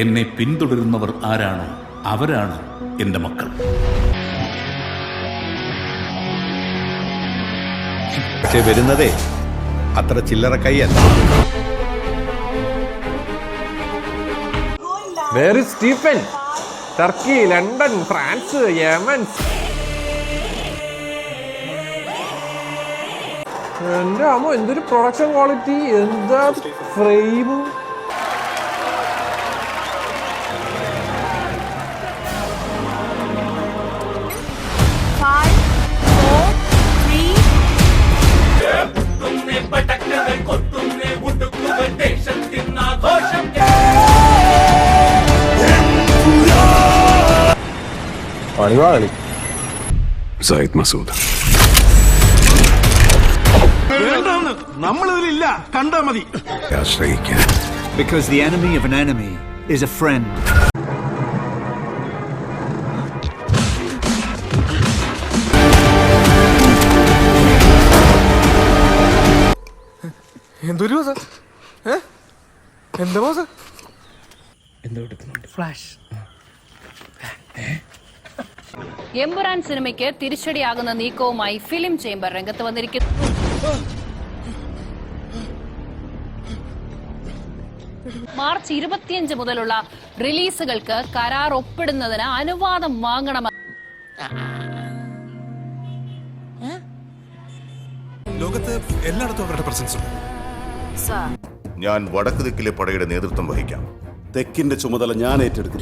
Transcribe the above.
എന്നെ പിന്തുടരുന്നവർ ആരാണോ അവരാണ് എന്റെ മക്കൾ. പക്ഷെ വരുന്നതേ അത്ര ചില്ലറ കൈയല്ല. Where Stephen Turkey London France Yemen എന്റെ അമ്മ? എന്തൊരു പ്രൊഡക്ഷൻ ക്വാളിറ്റി എന്താ ഫ്രെയിം പണിവാളി സായിദ് മസൂദ്. നമ്മളിതിലില്ല കണ്ടാ മതി. ആശ്രയിക്കാൻ. Because the enemy of an enemy is a friend. എന്തൊരു എന്താ ഫ്ലാഷ്. എമ്പുരാൻ സിനിമയ്ക്ക് തിരിച്ചടിയാകുന്ന നീക്കവുമായി ഫിലിം ചേംബർ രംഗത്ത് വന്നിരിക്കുന്നു. മാർച്ച് ഇരുപത്തിയഞ്ച് മുതലുള്ള റിലീസുകൾക്ക് കരാർ ഒപ്പിടുന്നതിന് അനുവാദം വാങ്ങണം. ലോകത്ത് എല്ലായിടത്തും അവരുടെ പ്രസൻസ് ഉണ്ട്. ഞാൻ വടക്ക് ദിക്കിലെ പടയുടെ നേതൃത്വം വഹിക്കാം. തെക്കിന്റെ ചുമതല ഞാൻ ഏറ്റെടുക്കും